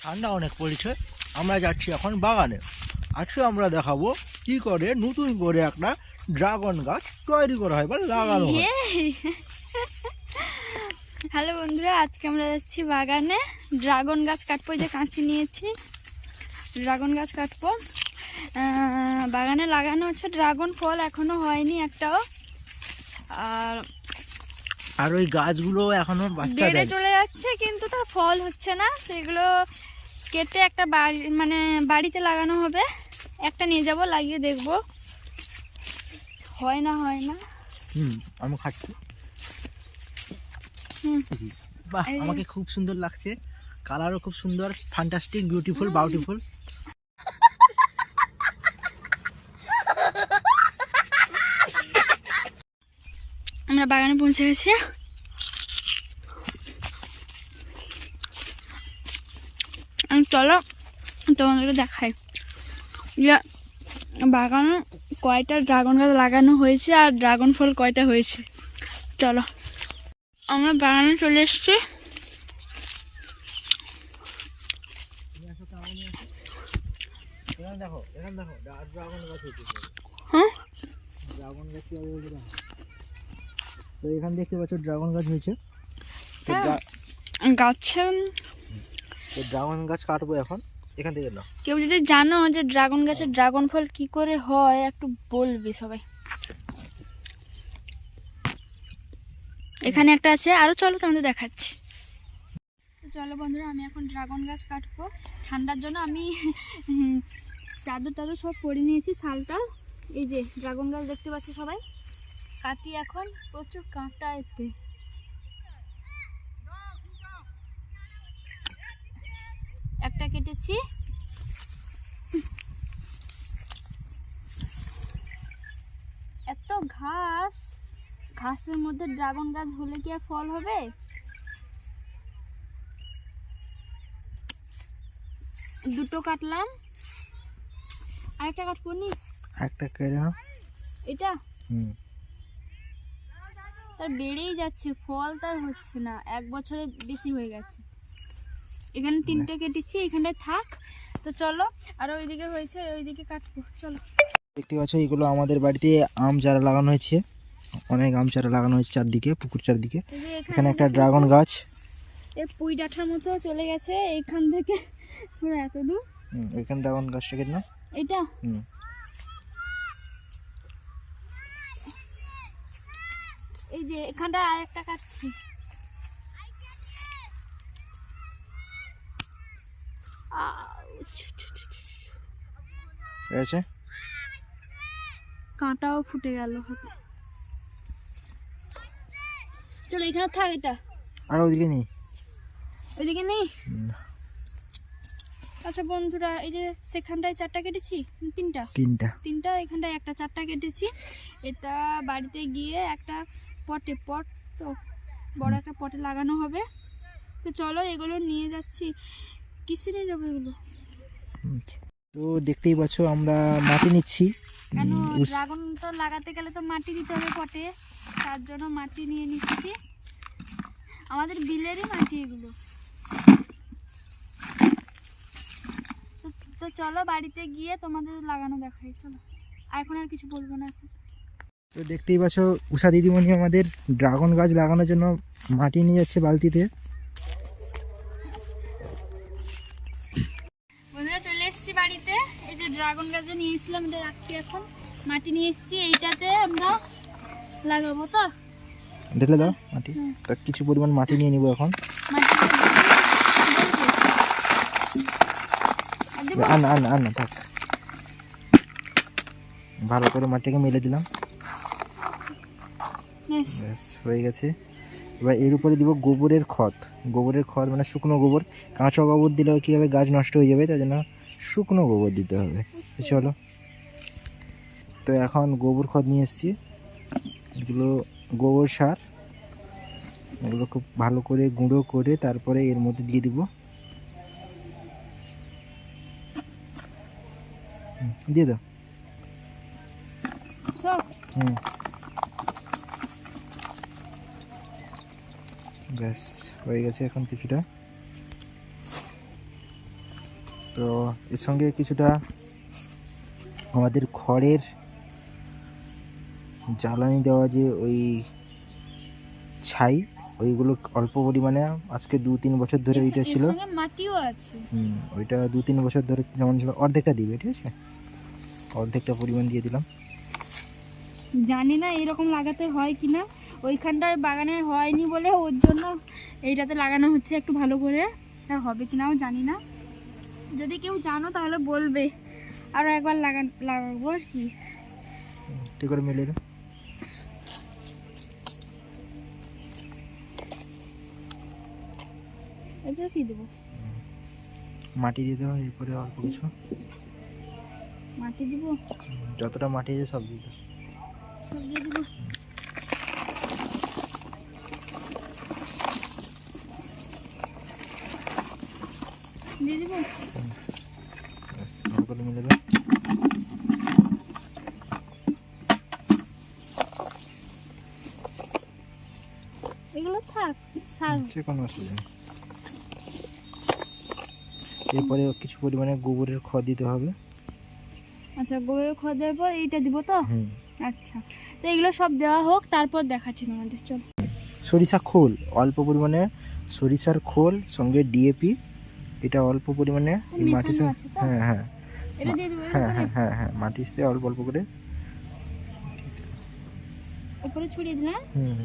ঠান্ডা অনেক পড়েছে আমরা যাচ্ছি এখন বাগানে। আজকে আমরা দেখাবো কি করে নতুন করে একটা ড্রাগন গাছ তৈরি করা হয় বা লাগানো হয়। হ্যালো বন্ধুরা আজকে আমরা যাচ্ছি বাগানে। ড্রাগন গাছ কাটবো যে কাঁচি নিয়েছি। ড্রাগন গাছ কাটবো। বাগানে লাগানো হচ্ছে ড্রাগন ফল এখনও হয়নি একটাও। আর আর ওই গাছগুলো এখনও বেড়ে চলে যাচ্ছে কিন্তু তার ফল হচ্ছে না। সেগুলো কেটে একটা বাড়ি মানে বাড়িতে লাগানো হবে। একটা নিয়ে যাব লাগিয়ে দেখব। হয় না হয় না। হুম আমি খাচ্ছি। হুম। বাহ আমাকে খুব সুন্দর লাগছে। কালারও খুব সুন্দর ফ্যান্টাস্টিক বিউটিফুল বাউটিফুল আমরা বাগানে পৌঁছে গেছি আমি চলো তোমাদেরকে দেখাই। যে বাগানে কয়টা ড্রাগন গাছ লাগানো হয়েছে আর ড্রাগন ফল কয়টা হয়েছে? চলো। আমরা বাগানে চলে এসেছি। হ্যাঁ। তো এখানে দেখতে পাচ্ছ ড্রাগন গাছ হয়েছে। হ্যাঁ। গাছে তো ড্রাগন গাছ কাটবো এখন, এখান থেকে নাও। কেউ যদি জানো যে ড্রাগন গাছের ড্রাগন ফল কি করে হয়, একটু বলবি সবাই। এখানে একটা আছে, আরও চলো তোমাদের দেখাচ্ছি। চলো বন্ধুরা, আমি এখন ড্রাগন গাছ কাটবো। ঠান্ডার জন্য আমি চাদর টাদর সব পরে নিয়েছি, শালটা। এই যে ড্রাগন গাছ দেখতে পাচ্ছ সবাই? কাটি এখন, প্রচুর কাঁটা এতে। একটা কেটেছি। এত ঘাস। ঘাসের মধ্যে ড্রাগন গাছ হলে কি আর ফল হবে? দুটো কাটলাম। আরেকটা কাটবো নি? একটা কেটে এটা? হুম। তার বেড়েই যাচ্ছে ফল তার হচ্ছে না। এক বছরে বেশি হয়ে গেছে। এখানে তিনটে কেটেছি এখানটায় থাক। তো চলো আর ওইদিকে হয়েছে ওইদিকে কাটবো চলো। দেখতে পাচ্ছ এগুলো আমাদের বাড়িতে আম চারা লাগানো হয়েছে। অনেক আম চারা লাগানো হয়েছে চারদিকে পুকুর চারদিকে। এখানে একটা ড্রাগন গাছ। পুই ডাঁঠার মতো চলে গেছে এইখান থেকে। পুরো এত দূর? এখানে ড্রাগন গাছটা কেটে নাও। এটা? হুম। এই যে এখানটা আরেকটা কাটছি আউচ। ঠিক আছে? কাঁটাও ফুটে গেল হাতে। চলো এখানে থাক এটা। আর ওদিকে নেই। ওইদিকে নেই? আচ্ছা বন্ধুরা এই যে সেখানটায় চারটা কেটেছি? তিনটা? তিনটা। তিনটা এখানটায় একটা চারটা কেটেছি। এটা বাড়িতে গিয়ে একটা পটে পট তো বড় একটা পটে লাগানো হবে। তো চলো এগুলো নিয়ে যাচ্ছি। কিসে নিয়ে যাব এগুলো? তো দেখতেই পাচ্ছ আমরা মাটি নিচ্ছি। কেন ড্রাগন তো লাগাতে গেলে তো মাটি দিতে হবে পটে তার জন্য মাটি নিয়ে নিচ্ছি। আমাদের বিলেরই মাটি এগুলো। তো- চলো বাড়িতে গিয়ে তোমাদের লাগানো দেখাই চলো। এখন আর কিছু বলব না এখন। তো দেখতেই পাচ্ছ উষা দিদিমণি আমাদের ড্রাগন গাছ লাগানোর জন্য মাটি নিয়ে যাচ্ছে বালতিতে বন্ধুরা চলে এসেছি বাড়িতে এই যে ড্রাগন গাছে নিয়ে এসেছিলাম এটা রাখছি এখন। মাটি নিয়ে এসেছি এইটাতে আমরা লাগাবো তো। ঢেলে দাও মাটি। হুম। তা কিছু পরিমাণ মাটি নিয়ে নিব এখন? আন আন আন থাক। ভালো করে মাটিকে মেলে দিলাম। হয়ে গেছে। এবার এর উপরে দিব গোবরের খত। গোবরের খত মানে শুকনো গোবর। কাঁচা গোবর দিলেও কী হবে? গাছ নষ্ট হয়ে যাবে তাই জন্য শুকনো গোবর দিতে হবে। চলো। তো এখন গোবর খত নিয়ে এসেছি। এগুলো গোবর সার। এগুলো খুব ভালো করে গুঁড়ো করে তারপরে এর মধ্যে দিয়ে দিব। হুম, দিয়ে দাও। হুম। ব্যাস হয়ে গেছে এখন কিছুটা। তো এর সঙ্গে কিছুটা আমাদের খড়ের জ্বালানি দেওয়া যে ওই ছাই ওইগুলো অল্প পরিমাণে আজকে দু তিন বছর ধরে ওইটা ছিল। মাটিও আছে। হুম ওইটা দু তিন বছর ধরে যেমন ছিল অর্ধেকটা দিবে ঠিক আছে? অর্ধেকটা পরিমাণ দিয়ে দিলাম। জানি না এরকম লাগাতে হয় কি না। ওইখানটায় বাগানে হয়নি বলে ওর জন্য এইটাতে লাগানো হচ্ছে একটু ভালো করে। আর হবে কি নাও জানি না। যদি কেউ জানো তাহলে বলবে। আরও একবার লাগান লাগাবো আর কি। ঠিক করে মিলিয়ে দাও এরপরে কি দেবো? মাটি দিয়ে দেওয়া এরপরে অল্প কিছু। মাটি দিব? যতটা মাটি আছে সব দিয়ে দাও সব দিয়ে দিব? দিয়ে দিব? এগুলো থাক কোনো অসুবিধা এরপরে কিছু পরিমাণে গোবরের খড় দিতে হবে। আচ্ছা গোবরের খড় দেওয়ার পর এইটা দিব তো? আচ্ছা তো এগুলো সব দেওয়া হোক তারপর দেখাচ্ছি তোমাদের চল। সরিষা খোল অল্প পরিমাণে সরিষার খোল সঙ্গে ডিএপি। এটা অল্প পরিমাণে এই মাটির? হ্যাঁ হ্যাঁ। এটা দিয়ে হ্যাঁ হ্যাঁ হ্যাঁ হ্যাঁ মাটির অল্প অল্প করে। উপরে ছড়িয়ে দিলাম। হুম,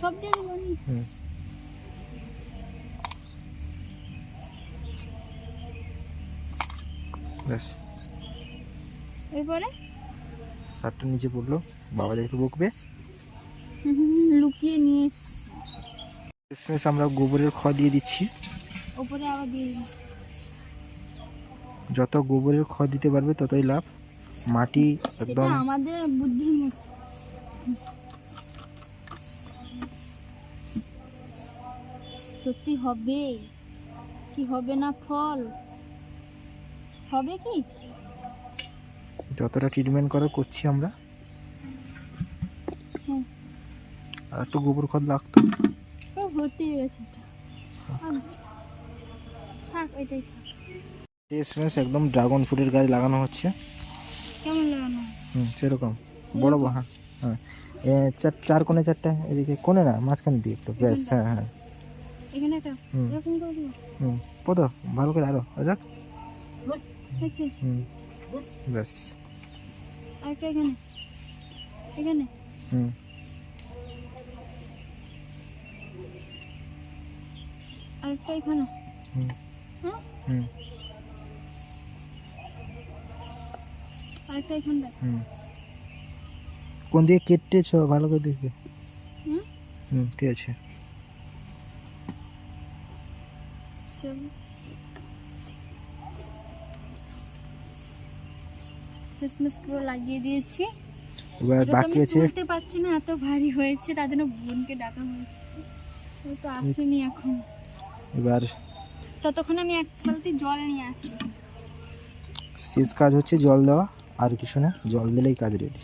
সব দিয়ে ব্যাস। এরপরে? নিচে পড়ল বাবা বকবে। লুকিয়ে নিয়ে এসছি। শেষমেশ আমরা গোবরের দিয়ে দিচ্ছি। ওপরে আবার দিয়ে যত গোবরের খড় দিতে পারবে ততই লাভ। মাটি একদম আমাদের বুদ্ধির সত্যি হবে? কি হবে না ফল? হবে কি? যতটা ট্রিটমেন্ট করার করছি আমরা। হুম আর একটু গোবর খড় লাগতো। ভর্তি হয়ে আর থাক এটাই থাক। একদম ড্রাগন ফ্রুটের গাছ লাগানো হচ্ছে। কেমন লাগানো হুম সেরকম। বড় বড় হ্যাঁ। হ্যাঁ। চার চার কোণে চারটে এদিকে কোণে না মাঝখানে দিয়ে একটু। ব্যাস হ্যাঁ হ্যাঁ। এখানে একটা। হুম। এরকম করে দিবো। হুম। কত ভালো করে আরও যাক? হয়েছে। হুম। ব্যাস। আরেকটা এখানে। এখানে। হুম। আরেকটা এখানে। হুম। হুম। আরেকটা এখানটা হুম। কোন দিকে কেটেছ? ভালো করে দেখবে। হুম। হুম ঠিক আছে। সব শেষমেশ পুরো লাগিয়ে দিয়েছি। এবার বাকি আছে তুলতে পারছি না এত ভারী হয়েছে তার জন্য বোনকে ডাকা হয়েছে। ও তো আসেনি এখন। এবার ততক্ষণ আমি এক বালতি জল নিয়ে আসি। শেষ কাজ হচ্ছে জল দেওয়া আর কিছু না জল দিলেই কাজ রেডি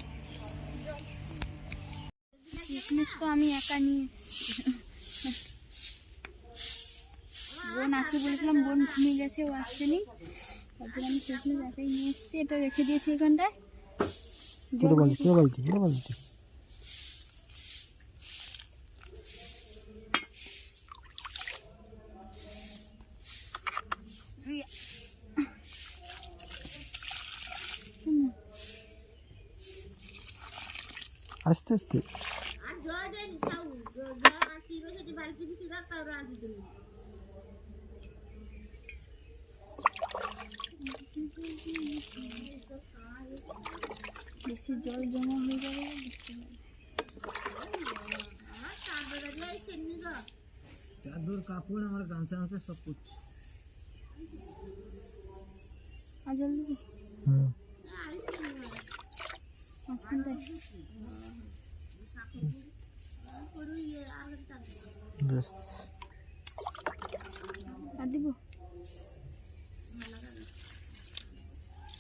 শেষমেশ তো আমি একা নিয়ে এসেছি বোন আসে বলেছিলাম বোন ঘুমিয়ে গেছে ও আসছেনি তার জন্য আমি শেষমেশ একাই নিয়ে এসেছি। এটা রেখে দিয়েছি এখানটায়। পুরো বলছি? পুরো বলছি? পুরো বলছি? হুম। আস্তে। আস্তে বেশি জল জমা হয়ে যাবে চাদর কাপড় আমার গামছা মামছা সব করছি আর জল দিবি? হুম। আর দিব?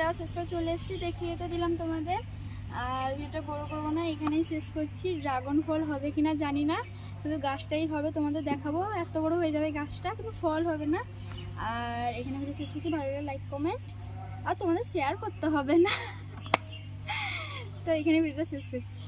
দেওয়া শেষ করে চলে এসেছি, দেখিয়ে তো দিলাম তোমাদের। আর এটা বড় করব না, এখানেই শেষ করছি। ড্রাগন ফল হবে কিনা জানি না, শুধু গাছটাই হবে, তোমাদের দেখাবো। এত বড় হয়ে যাবে গাছটা, কিন্তু ফল হবে না। আর এখানে ভিডিও শেষ করছি, ভালো লাইক কমেন্ট আর তোমাদের শেয়ার করতে হবে না। তো এখানে ভিডিওটা শেষ করছি।